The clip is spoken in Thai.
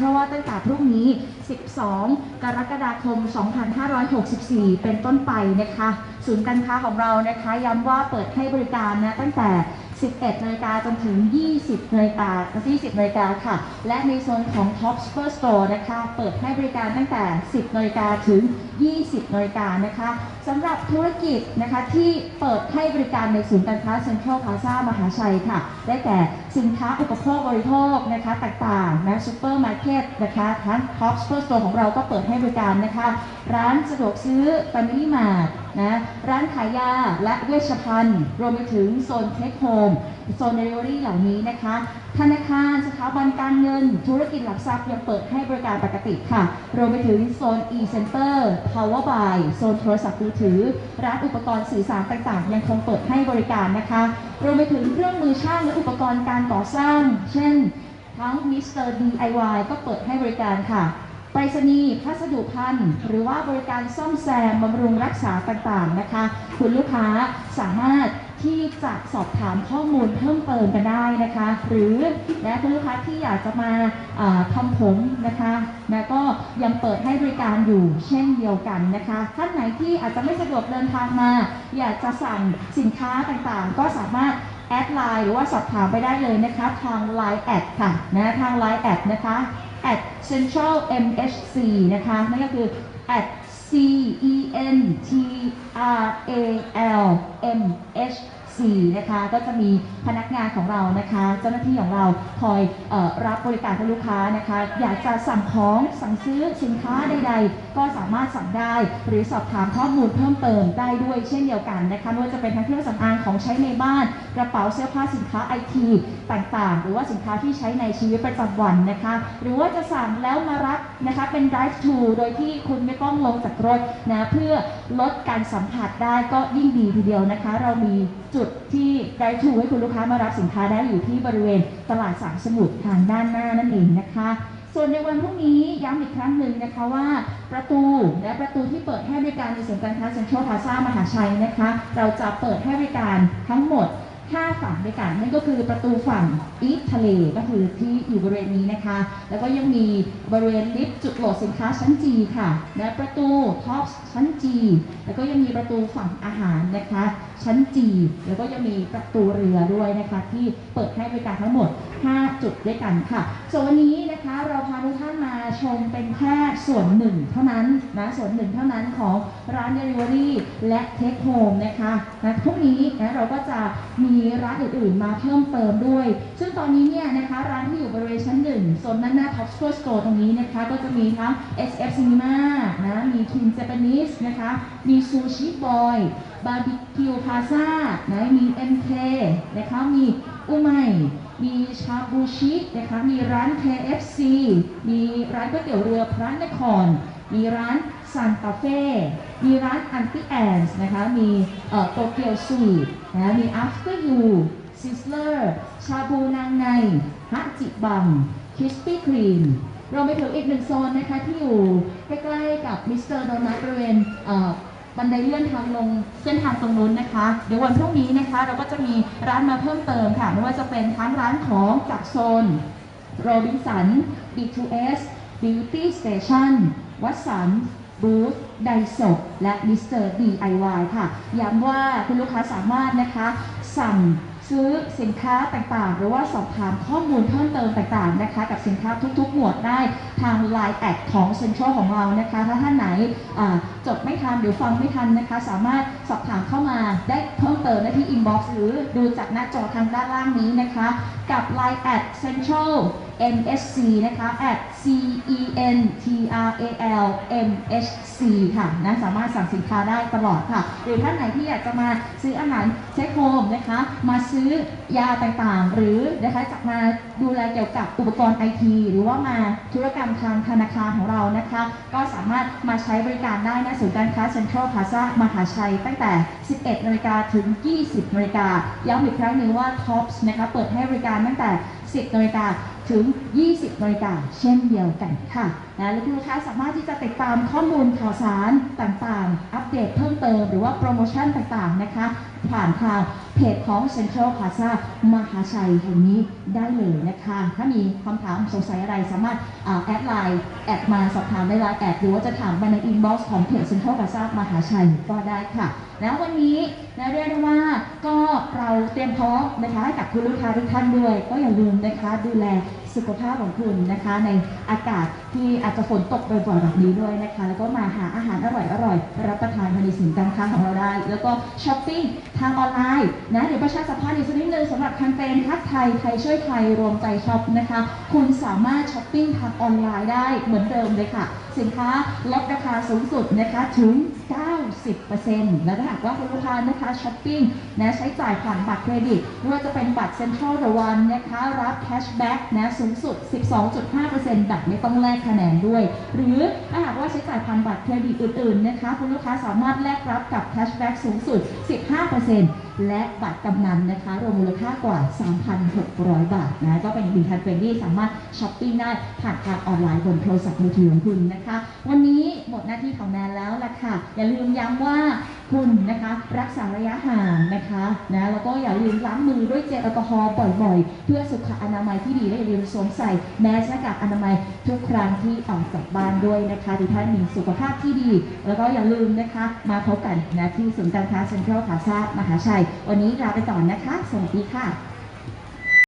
เพราะว่าตั้งแต่พรุ่งนี้ 12 กรกฎาคม 2564 เป็นต้นไปนะคะ ศูนย์การค้าของเรานะคะย้ำว่าเปิดให้บริการนะตั้งแต่ 11นาฬิกาจนถึง 20นาฬิกา20นาฬิกาค่ะ และในโซนของ Top Super Store นะคะ เปิดให้บริการตั้งแต่ 10นาฬิกาถึง 20นาฬิกานะคะสำหรับธุรกิจนะคะที่เปิดให้บริการในศูนย์การค้าเซ็นทรัลพาซ่ามหาชัยค่ะ ได้แก่สินค้าอุปโภคบริโภคนะคะต่างๆนะซูเปอร์มาร์เก็ตนะคะทั้ง Top Super Store ของเราก็เปิดให้บริการนะคะ ร้านสะดวกซื้อ Family Mart นะร้านขายยาและเวชภัณฑ์ รวมไปถึงโซนเทคโฮมโซนเดลิเวอรี่เหล่านี้นะคะ ธนาคารสถาบันการเงิน ธุรกิจหลักทรัพย์ยังเปิดให้บริการปกติค่ะ รวมไปถึงโซน e-center power by โซนโทรศัพท์มือถือ ร้านอุปกรณ์สื่อสารต่างๆ ยังคงเปิดให้บริการนะคะ รวมไปถึงเครื่องมือช่างและอุปกรณ์การก่อสร้าง เช่นทั้งมิสเตอร์ DIY ก็เปิดให้บริการค่ะ ไปรษณีย์พัสดุพันธ์หรือว่าบริการซ่อมแซมบำรุงรักษาต่างๆนะคะ คุณลูกค้าสามารถที่จะสอบถามข้อมูลเพิ่มเติมกันได้นะคะ หรือและคุณลูกค้าที่อยากจะมาทำผมนะคะนะก็ยังเปิดให้บริการอยู่เช่นเดียวกันนะคะท่านไหนที่อาจจะไม่สะดวกเดินทางมา อยากจะสั่งสินค้าต่างๆ ก็สามารถแอดไลน์หรือว่าสอบถามไปได้เลยนะคะ ทาง Line แอดค่ะนะทาง Line แอดนะคะ at central mhc นะคะนั่นก็คือ at c e n t r a l m h c นะคะ ก็จะมีพนักงานของเรานะคะ เจ้าหน้าที่ของเราคอยออรับบริการให้ลูกค้านะคะ อยากจะสั่งของสั่งซื้อสินค้าใด ๆ ก็สามารถสั่งได้ หรือสอบถามข้อมูลเพิ่มเติมได้ด้วยเช่นเดียวกันนะคะไม่ว่าจะเป็นทั้งเครื่องสำอางของใช้ในบ้าน กระเป๋าเสื้อผ้าสินค้าไอทีต่างๆ หรือว่าสินค้าที่ใช้ในชีวิตประจำวันนะคะ หรือว่าจะสั่งแล้วมารับนะคะเป็น drive to โดยที่คุณไม่ต้องลงจากรถนะเพื่อลดการสัมผัสได้ก็ยิ่งดีทีเดียวนะคะ เรามีจุดที่ไกด์ชูให้คุณลูกค้ามารับสินค้าได้อยู่ที่บริเวณตลาดสามสมุทรทางด้านหน้านั่นเองนะคะ ส่วนในวันพรุ่งนี้ย้ำอีกครั้งหนึ่งนะคะว่าประตูและประตูที่เปิดให้บริการในศูนย์การค้าเซ็นทรัลพลาซ่ามหาชัยนะคะ เราจะเปิดให้บริการทั้งหมด 5ฝั่งด้วยกันนั่นก็คือประตูฝั่งอีททะเลก็คือที่อยู่บริเวณนี้นะคะ แล้วก็ยังมีบริเวณลิฟต์จุดโหลดสินค้าชั้น G ค่ะ และประตูท็อปชั้น G แล้วก็ยังมีประตูฝั่งอาหารนะคะ ชั้น G แล้วก็ยังมีประตูเรือด้วยนะคะ ที่เปิดให้บริการทั้งหมด 5 จุดด้วยกันค่ะส่วนวันนี้นะคะเราพาทุกท่านมาชมเป็นแค่ส่วนหนึ่งเท่านั้นนะส่วนหนึ่งเท่านั้นของร้าน Delivery และ Take Home นะคะนะพรุ่งนี้นะเราก็จะมีร้านอื่นๆ มาเพิ่มเติมด้วย ซึ่งตอนนี้เนี่ยนะคะร้านที่อยู่บริเวณชั้นหนึ่งโซนด้านหน้า Top Store Store ตรงนี้นะคะก็จะมีทั้ง SF Cinema นะมี Twin Japanese นะคะมี Sushi Boy Barbecue Plaza นะมี MK นะคะมีอุไมมีชาบูชินะคะมีร้าน KFC มีร้านก๋วยเตี๋ยวเรือพระนคร มีร้านซันตาเฟ่มีร้านอันติแอนส์นะคะ มีโตเกียวสวีนะมี After You Sizzler ชาบูนางในฮัจิบังคิสปี้ครีมเรวมไปถึงอีกหนึ่งโซนนะคะ ที่อยู่ใกล้ๆกับมิสเตอร์โดนัทบริเวณบันไดเลื่อนทางลงเส้นทางตรงนู้นนะคะ เดี๋ยววันพรุ่งนี้นะคะ เราก็จะมีร้านมาเพิ่มเติมค่ะ ไม่ว่าจะเป็นทั้งร้านของจากโซนโรบินสัน B2S Beauty Station วัดสันบูธไดโซและมิสเตอร์ DIY ค่ะ ย้ำว่าคุณลูกค้าสามารถนะคะ สั่งซื้อสินค้าต่างๆ หรือว่าสอบถามข้อมูลเพิ่มเติมต่างๆนะคะ กับสินค้าทุกๆ หมวดได้ทาง Line แอดของเซ็นทรัลของเรานะคะ ถ้าท่านไหนจดไม่ทันหรือฟังไม่ทันนะคะ สามารถสอบถามเข้ามาได้เพิ่มเติมได้ที่ inbox หรือดูจากหน้าจอทางด้านล่างนี้นะคะ กับ Line แอด Central MSC นะคะ at C E N T R A L M H C ค่ะนะสามารถสั่งสินค้าได้ตลอดค่ะ หรือท่านไหนที่อยากจะมาซื้ออาหารเทคโฮมนะคะ มาซื้อยาต่างๆ หรือนะคะจะมาดูแลเกี่ยวกับอุปกรณ์ไอทีหรือว่ามาธุรกรรมทางธนาคารของเรานะคะ ก็สามารถมาใช้บริการได้นะศูนย์การค้าเซ็นทรัลพลาซ่ามหาชัย ตั้งแต่ 11นาฬิกาถึง 20นาฬิกาย้ำอีกครั้งหนึ่งว่าท็อปส์นะคะเปิดให้บริการตั้งแต่ 10นาฬิกา ถึง 20นาฬิกาเช่นเดียวกันค่ะนะและคุณลูกค้าสามารถที่จะติดตามข้อมูลข่าวสารต่างๆ อัปเดตเพิ่มเติมหรือว่าโปรโมชั่นต่างๆนะคะ ผ่านทางเพจของ Central Plaza มหาชัยแห่งนี้ได้เลยนะคะ ถ้ามีคำถามสงสัยอะไรสามารถแอดไลน์แอดมาสอบถามได้ไลน์แอดหรือว่าจะถามมาในอินบ็อกซ์ของเพจ Central Plaza มหาชัยก็ได้ค่ะ แล้ววันนี้นะเรียกได้ว่าก็เราเตรียมพร้อมนะคะให้กับคุณลูกค้าทุกท่านด้วย ก็อย่าลืมนะคะดูแล สุขภาพของคุณนะคะ ในอากาศที่อาจจะฝนตกบ่อยๆแบบนี้ด้วยนะคะ แล้วก็มาหาอาหารอร่อยๆรับประทานภายในศูนย์การค้าของเราได้ แล้วก็ช้อปปิ้งทางออนไลน์นะเดี๋ยวประชาสัมพันธ์อีกสักนิดนึงสำหรับแคมเปญทักไทยไทยช่วยไทยรวมใจช็อปนะคะ คุณสามารถช้อปปิ้งทางออนไลน์ได้เหมือนเดิมเลยค่ะ สินค้าลดราคาสูงสุดนะคะถึง 90%แล้วถ้าหากว่าคุณลูกค้านะคะช้อปปิ้งนะใช้จ่ายผ่านบัตรเครดิตไม่ว่าจะเป็นบัตร Central The One นะคะรับแคชแบ็กนะสูงสุด 12.5%แบบไม่ต้องแลกคะแนนด้วย หรือถ้าหากว่าใช้จ่ายผ่านบัตรเครดิตอื่นๆนะคะคุณลูกค้าสามารถแลกรับกับแคชแบ็กสูงสุด 15%และบัตรกำนันนะคะรวมมูลค่ากว่า 3,600 บาทนะก็เป็นอีกหนึ่งแคมเปญที่สามารถช้อปปิ้งได้ผ่านทางออนไลน์บนโทรศัพท์มือถือของคุณนะคะ วันนี้หมดหน้าที่ของแนนแล้วล่ะค่ะ อย่าลืมย้ำว่า คุณนะคะ รักษาระยะห่างนะคะนะแล้วก็อย่าลืมล้างมือด้วยเจลแอลกอฮอล์บ่อยๆ เพื่อสุขอนามัยที่ดีและอย่าลืมสวมใส่แมสหน้ากากอนามัยทุกครั้งที่ออกจากบ้านด้วยนะคะทุกท่านมีสุขภาพที่ดี แล้วก็อย่าลืมนะคะ มาพบกันนะที่ศูนย์การค้าเซ็นทรัลพาซามหาชัย วันนี้ลาไปก่อนนะคะ สวัสดีค่ะ